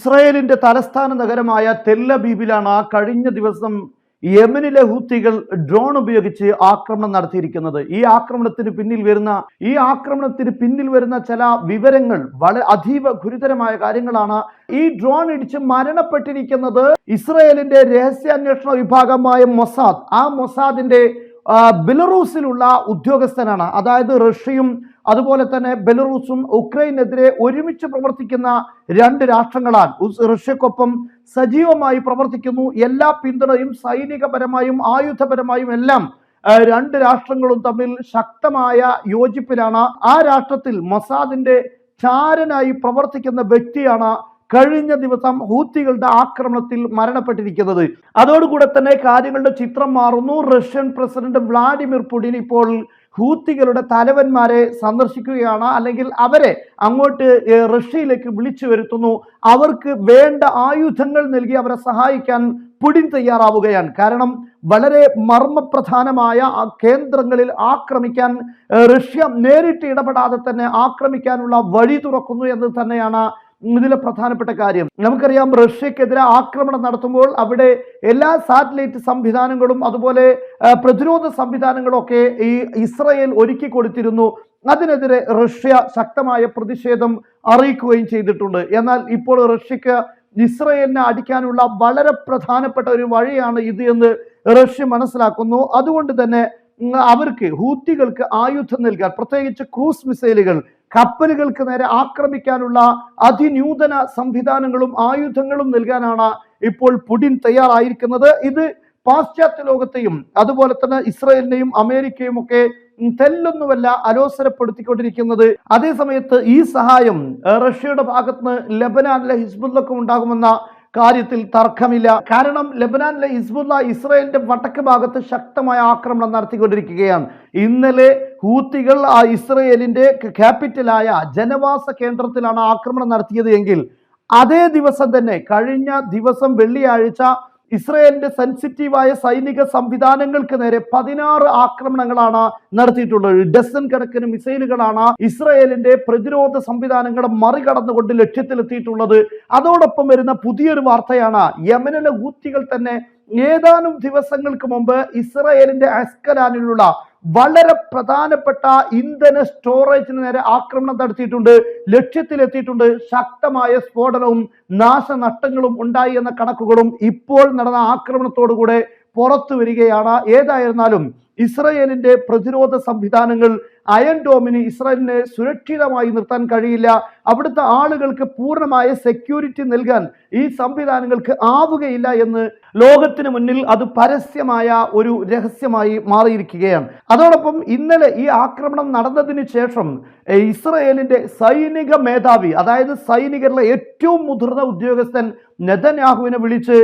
ഇസ്രായേലിന്റെ തലസ്ഥാന നഗരമായ തെല്ലബീബിലാണ് കഴിഞ്ഞ ദിവസം യമനിലെ ഹൂത്തികൾ ഡ്രോൺ ഉപയോഗിച്ച് ആക്രമണം നടത്തിയിരിക്കുന്നത്. ഈ ആക്രമണത്തിന് പിന്നിൽ വരുന്ന ഈ ആക്രമണത്തിന് പിന്നിൽ വരുന്ന ചില വിവരങ്ങൾ വളരെ അതീവ ഗുരുതരമായ കാര്യങ്ങളാണ്. ഈ ഡ്രോൺ ഇടിച്ച് മരണപ്പെട്ടിരിക്കുന്നത് ഇസ്രായേലിന്റെ രഹസ്യാന്വേഷണ വിഭാഗമായ മൊസാദ്. ആ മൊസാദിന്റെ ബിലറൂസിലുള്ള ഉദ്യോഗസ്ഥനാണ്. അതായത് റഷ്യയും അതുപോലെ തന്നെ ബെലറൂസും ഉക്രൈനെതിരെ ഒരുമിച്ച് പ്രവർത്തിക്കുന്ന രണ്ട് രാഷ്ട്രങ്ങളാണ് റഷ്യക്കൊപ്പം സജീവമായി പ്രവർത്തിക്കുന്നു. എല്ലാ പിന്തുണയും സൈനികപരമായും ആയുധപരമായും എല്ലാം രണ്ട് രാഷ്ട്രങ്ങളും തമ്മിൽ ശക്തമായ യോജിപ്പിലാണ്. ആ രാഷ്ട്രത്തിൽ മസാദിന്റെ ചാരനായി പ്രവർത്തിക്കുന്ന വ്യക്തിയാണ് കഴിഞ്ഞ ദിവസം ഹൂത്തികളുടെ ആക്രമണത്തിൽ മരണപ്പെട്ടിരിക്കുന്നത്. അതോടുകൂടെ തന്നെ കാര്യങ്ങളുടെ ചിത്രം മാറുന്നു. റഷ്യൻ പ്രസിഡന്റ് വ്ളാഡിമിർ പുടിൻ ഇപ്പോൾ ഹൂത്തികളുടെ തലവന്മാരെ സന്ദർശിക്കുകയാണ് അല്ലെങ്കിൽ അവരെ അങ്ങോട്ട് റഷ്യയിലേക്ക് വിളിച്ചു വരുത്തുന്നു. അവർക്ക് വേണ്ട ആയുധങ്ങൾ നൽകി അവരെ സഹായിക്കാൻ പുടിൻ തയ്യാറാവുകയാണ്. കാരണം വളരെ മർമ്മപ്രധാനമായ കേന്ദ്രങ്ങളിൽ ആക്രമിക്കാൻ റഷ്യ നേരിട്ട് ഇടപെടാതെ തന്നെ ആക്രമിക്കാനുള്ള വഴി തുറക്കുന്നു എന്ന് തന്നെയാണ് ഇതിലെ പ്രധാനപ്പെട്ട കാര്യം. നമുക്കറിയാം റഷ്യക്കെതിരെ ആക്രമണം നടത്തുമ്പോൾ അവിടെ എല്ലാ സാറ്റലൈറ്റ് സംവിധാനങ്ങളും അതുപോലെ പ്രതിരോധ സംവിധാനങ്ങളൊക്കെ ഈ ഇസ്രയേൽ ഒരുക്കി കൊടുത്തിരുന്നു. അതിനെതിരെ റഷ്യ ശക്തമായ പ്രതിഷേധം അറിയിക്കുകയും ചെയ്തിട്ടുണ്ട്. എന്നാൽ ഇപ്പോൾ റഷ്യക്ക് ഇസ്രയേലിനെ അടിക്കാനുള്ള വളരെ പ്രധാനപ്പെട്ട ഒരു വഴിയാണ് ഇത് എന്ന് റഷ്യ മനസ്സിലാക്കുന്നു. അതുകൊണ്ട് തന്നെ അവർക്ക് ഹൂത്തികൾക്ക് ആയുധം നൽകാൻ പ്രത്യേകിച്ച് ക്രൂസ് മിസൈലുകൾ കപ്പലുകൾക്ക് നേരെ ആക്രമിക്കാനുള്ള അതിനൂതന സംവിധാനങ്ങളും ആയുധങ്ങളും നൽകാനാണ് ഇപ്പോൾ പുടിൻ തയ്യാറായിരിക്കുന്നത്. ഇത് പാശ്ചാത്യ ലോകത്തെയും അതുപോലെ തന്നെ ഇസ്രയേലിനെയും അമേരിക്കയും ഒക്കെ തെല്ലൊന്നുമല്ല അലോസരപ്പെടുത്തിക്കൊണ്ടിരിക്കുന്നത്. അതേസമയത്ത് ഈ സഹായം റഷ്യയുടെ ഭാഗത്ത് നിന്ന് ലബനാനിലെ ഹിസ്ബുല്ലക്കും ഉണ്ടാകുമെന്ന കാര്യത്തിൽ തർക്കമില്ല. കാരണം ലബനാനിലെ ഹിസ്ബുല്ല ഇസ്രയേലിന്റെ വടക്ക് ഭാഗത്ത് ശക്തമായ ആക്രമണം നടത്തിക്കൊണ്ടിരിക്കുകയാണ്. ഇന്നലെ ഹൂത്തികൾ ആ ഇസ്രയേലിന്റെ ക്യാപിറ്റലായ ജനവാസ കേന്ദ്രത്തിലാണ് ആക്രമണം നടത്തിയത് എങ്കിൽ അതേ ദിവസം തന്നെ കഴിഞ്ഞ ദിവസം വെള്ളിയാഴ്ച ഇസ്രയേലിന്റെ സെൻസിറ്റീവായ സൈനിക സംവിധാനങ്ങൾക്ക് നേരെ പതിനാറ് ആക്രമണങ്ങളാണ് നടത്തിയിട്ടുള്ളത്. ഡസൻ കണക്കിന് മിസൈലുകളാണ് ഇസ്രയേലിന്റെ പ്രതിരോധ സംവിധാനങ്ങളെ മറികടന്നുകൊണ്ട് ലക്ഷ്യത്തിലെത്തിയിട്ടുള്ളത്. അതോടൊപ്പം വരുന്ന പുതിയൊരു വാർത്തയാണ് യമനിലെ ഊത്തികൾ തന്നെ ഏതാനും ദിവസങ്ങൾക്ക് മുമ്പ് ഇസ്രയേലിന്റെ അസ്കലാനിലുള്ള വളരെ പ്രധാനപ്പെട്ട ഇന്ധന സ്റ്റോറേജിന് നേരെ ആക്രമണം നടത്തിയിട്ടുണ്ട്. ലക്ഷ്യത്തിലെത്തിയിട്ടുണ്ട്. ശക്തമായ സ്ഫോടനവും നാശനഷ്ടങ്ങളും ഉണ്ടായി എന്ന കണക്കുകളും ഇപ്പോൾ നടന്ന ആക്രമണത്തോടുകൂടെ പുറത്തു വരികയാണ്. ഏതായിരുന്നാലും ഇസ്രയേലിന്റെ പ്രതിരോധ സംവിധാനങ്ങൾ അയൺ ഡോമിന് ഇസ്രയേലിനെ സുരക്ഷിതമായി നിർത്താൻ കഴിയില്ല. അവിടുത്തെ ആളുകൾക്ക് പൂർണമായ സെക്യൂരിറ്റി നൽകാൻ ഈ സംവിധാനങ്ങൾക്ക് ആവുകയില്ല എന്ന് ലോകത്തിന് മുന്നിൽ അത് പരസ്യമായ ഒരു രഹസ്യമായി മാറിയിരിക്കുകയാണ്. അതോടൊപ്പം ഇന്നലെ ഈ ആക്രമണം നടന്നതിന് ശേഷം ഇസ്രയേലിന്റെ സൈനിക മേധാവി അതായത് സൈനികരിലെ ഏറ്റവും മുതിർന്ന ഉദ്യോഗസ്ഥൻ നെതന്യാഹുവിനെ വിളിച്ച്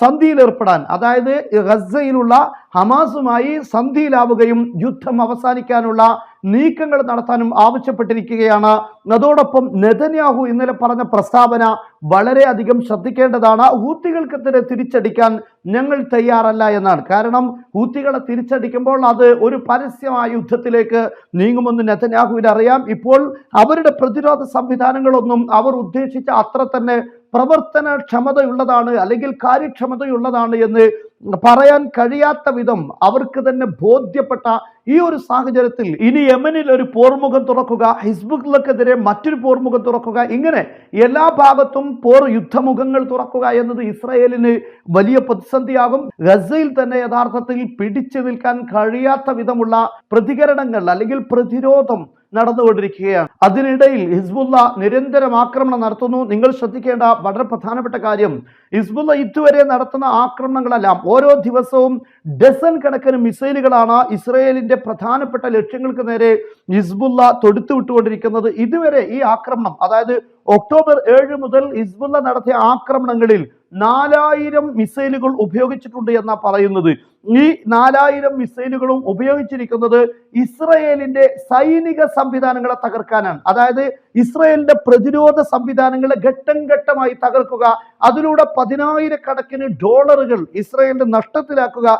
സന്ധിയിലേർപ്പെടാൻ അതായത് ഗസയിലുള്ള ഹമാസുമായി സന്ധിയിലാവുകയും യുദ്ധം അവസാനിക്കാനുള്ള നീക്കങ്ങൾ നടത്താനും ആവശ്യപ്പെട്ടിരിക്കുകയാണ് അതോടൊപ്പം നെതന്യാഹു ഇന്നലെ പറഞ്ഞ പ്രസ്താവന വളരെയധികം ശ്രദ്ധിക്കേണ്ടതാണ്. ഹൂത്തികൾക്കെതിരെ തിരിച്ചടിക്കാൻ ഞങ്ങൾ തയ്യാറല്ല എന്നാണ്. കാരണം ഹൂത്തികളെ തിരിച്ചടിക്കുമ്പോൾ അത് ഒരു പരസ്യമായ യുദ്ധത്തിലേക്ക് നീങ്ങുമെന്ന് നെതന്യാഹുവിന് അറിയാം. ഇപ്പോൾ അവരുടെ പ്രതിരോധ സംവിധാനങ്ങളൊന്നും അവർ ഉദ്ദേശിച്ച അത്ര തന്നെ പ്രവർത്തനക്ഷമതയുള്ളതാണ് അല്ലെങ്കിൽ കാര്യക്ഷമതയുള്ളതാണ് എന്ന് പറയാൻ കഴിയാത്ത വിധം അവർക്ക് തന്നെ ബോധ്യപ്പെട്ട ഈ ഒരു സാഹചര്യത്തിൽ ഇനി യമനിൽ ഒരു പോർമുഖം തുറക്കുക ഹിസ്ബുക്കിനെതിരെ മറ്റൊരു പോർമുഖം തുറക്കുക ഇങ്ങനെ എല്ലാ ഭാഗത്തും പോർ യുദ്ധമുഖങ്ങൾ തുറക്കുക എന്നത് ഇസ്രയേലിന് വലിയ പ്രതിസന്ധിയാകും. ഗസയിൽ തന്നെ യഥാർത്ഥത്തിൽ പിടിച്ചു നിൽക്കാൻ കഴിയാത്ത വിധമുള്ള പ്രതികരണങ്ങൾ അല്ലെങ്കിൽ പ്രതിരോധം നടന്നുകൊണ്ടിരിക്കുകയാണ്. അതിനിടയിൽ ഹിസ്ബുല്ല നിരന്തരം ആക്രമണം നടത്തുന്നു. നിങ്ങൾ ശ്രദ്ധിക്കേണ്ട വളരെ പ്രധാനപ്പെട്ട കാര്യം ഹിസ്ബുല്ല ഇതുവരെ നടത്തുന്ന ആക്രമണങ്ങളെല്ലാം ഓരോ ദിവസവും ഡസൻ കണക്കിന് മിസൈലുകളാണ് ഇസ്രയേലിന്റെ പ്രധാനപ്പെട്ട ലക്ഷ്യങ്ങൾക്ക് നേരെ ഹിസ്ബുല്ല തൊടുത്തു വിട്ടുകൊണ്ടിരിക്കുന്നത് ഇതുവരെ ഈ ആക്രമണം അതായത് ഒക്ടോബർ ഏഴ് മുതൽ ഹിസ്ബുല്ല നടത്തിയ ആക്രമണങ്ങളിൽ നാലായിരം മിസൈലുകൾ ഉപയോഗിച്ചിട്ടുണ്ട് എന്നാ പറയുന്നത്. ഈ നാലായിരം മിസൈലുകളും ഉപയോഗിച്ചിരിക്കുന്നത് ഇസ്രയേലിന്റെ സൈനിക സംവിധാനങ്ങളെ തകർക്കാനാണ്. അതായത് ഇസ്രയേലിന്റെ പ്രതിരോധ സംവിധാനങ്ങളെ ഘട്ടം ഘട്ടമായി തകർക്കുക അതിലൂടെ പതിനായിരക്കണക്കിന് ഡോളറുകൾ ഇസ്രയേലിന്റെ നഷ്ടത്തിലാക്കുക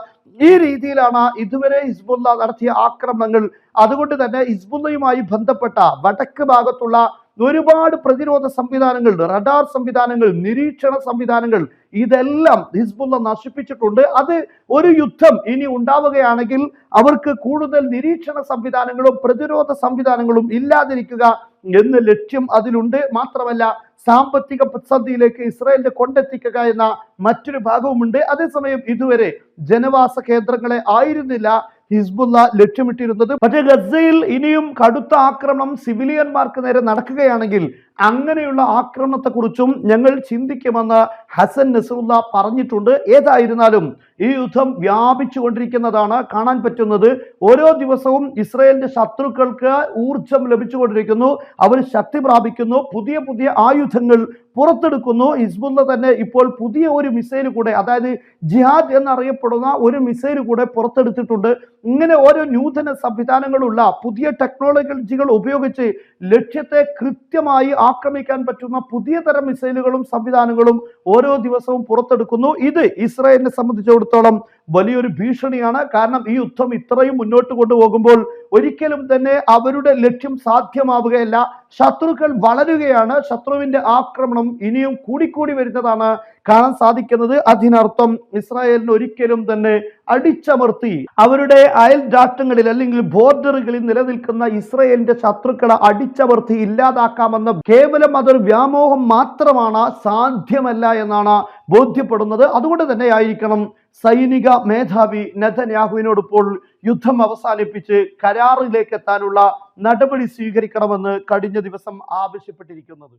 ഈ രീതിയിലാണ് ഇതുവരെ ഹിസ്ബുല്ല നടത്തിയ ആക്രമണങ്ങൾ. അതുകൊണ്ട് തന്നെ ഹിസ്ബുല്ലയുമായി ബന്ധപ്പെട്ട വടക്ക് ഭാഗത്തുള്ള ഒരുപാട് പ്രതിരോധ സംവിധാനങ്ങൾ റഡാർ സംവിധാനങ്ങൾ നിരീക്ഷണ സംവിധാനങ്ങൾ ഇതെല്ലാം ഹിസ്ബുള്ള നശിപ്പിച്ചിട്ടുണ്ട്. അത് ഒരു യുദ്ധം ഇനി ഉണ്ടാവുകയാണെങ്കിൽ അവർക്ക് കൂടുതൽ നിരീക്ഷണ സംവിധാനങ്ങളും പ്രതിരോധ സംവിധാനങ്ങളും ഇല്ലാതിരിക്കുക എന്ന ലക്ഷ്യം അതിലുണ്ട്. മാത്രമല്ല സാമ്പത്തിക പ്രതിസന്ധിയിലേക്ക് ഇസ്രായേലിനെ കൊണ്ടെത്തിക്കുക എന്ന മറ്റൊരു ഭാഗവുമുണ്ട്. അതേസമയം ഇതുവരെ ജനവാസ കേന്ദ്രങ്ങളെ ആയിരുന്നില്ല. ഹിസ്ബുള്ള ലക്ഷ്യമിട്ടിരുന്നത്. പക്ഷേ ഗസയിൽ ഇനിയും കടുത്ത ആക്രമണം സിവിലിയന്മാർക്ക് നേരെ നടക്കുകയാണെങ്കിൽ അങ്ങനെയുള്ള ആക്രമണത്തെക്കുറിച്ചും ഞങ്ങൾ ചിന്തിക്കുമെന്ന് ഹസൻ നസറുല്ല പറഞ്ഞിട്ടുണ്ട്. ഏതായിരുന്നാലും ഈ യുദ്ധം വ്യാപിച്ചു കൊണ്ടിരിക്കുന്നതാണ് കാണാൻ പറ്റുന്നത്. ഓരോ ദിവസവും ഇസ്രയേലിന്റെ ശത്രുക്കൾക്ക് ഊർജം ലഭിച്ചുകൊണ്ടിരിക്കുന്നു. അവർ ശക്തി പ്രാപിക്കുന്നു. പുതിയ പുതിയ ആയുധങ്ങൾ പുറത്തെടുക്കുന്നു. ഹിസ്ബുള്ള തന്നെ ഇപ്പോൾ പുതിയ ഒരു മിസൈൽ കൂടെ അതായത് ജിഹാദ് എന്നറിയപ്പെടുന്ന ഒരു മിസൈൽ കൂടെ പുറത്തെടുത്തിട്ടുണ്ട്. ഇങ്ങനെ ഓരോ നൂതന സംവിധാനങ്ങളുള്ള പുതിയ ടെക്നോളജികൾ ഉപയോഗിച്ച് ലക്ഷ്യത്തെ കൃത്യമായി ആക്രമിക്കാൻ പറ്റുന്ന പുതിയ തരം മിസൈലുകളും സംവിധാനങ്ങളും ഓരോ ദിവസവും പുറത്തെടുക്കുന്നു. ഇത് ഇസ്രായേലിനെ സംബന്ധിച്ചിടത്തോളം വലിയൊരു ഭീഷണിയാണ്. കാരണം ഈ യുദ്ധം ഇത്രയും മുന്നോട്ട് കൊണ്ടുപോകുമ്പോൾ ഒരിക്കലും തന്നെ അവരുടെ ലക്ഷ്യം സാധ്യമാവുകയല്ല. ശത്രുക്കൾ വളരുകയാണ്. ശത്രുവിന്റെ ആക്രമണം ഇനിയും കൂടിക്കൂടി വരുന്നതാണ് കാണാൻ സാധിക്കുന്നത്. അതിനർത്ഥം ഇസ്രായേലിന് ഒരിക്കലും തന്നെ അടിച്ചമർത്തി അവരുടെ അയൽ രാഷ്ട്രങ്ങളിൽ അല്ലെങ്കിൽ ബോർഡറുകളിൽ നിലനിൽക്കുന്ന ഇസ്രായേലിന്റെ ശത്രുക്കളെ അടിച്ചമർത്തി ഇല്ലാതാക്കാമെന്ന കേവലം അതൊരു വ്യാമോഹം മാത്രമാണ്. സാധ്യമല്ല എന്നാണ് ബോധ്യപ്പെടുന്നത്. അതുകൊണ്ട് തന്നെ ആയിരിക്കണം സൈനിക മേധാവി നെതന്യാഹുവിനോട് ഇപ്പോൾ യുദ്ധം അവസാനിപ്പിച്ച് കരാറിലേക്ക് എത്താനുള്ള നടപടി സ്വീകരിക്കണമെന്ന് കഴിഞ്ഞ ദിവസം ആവശ്യപ്പെട്ടിരിക്കുന്നത്.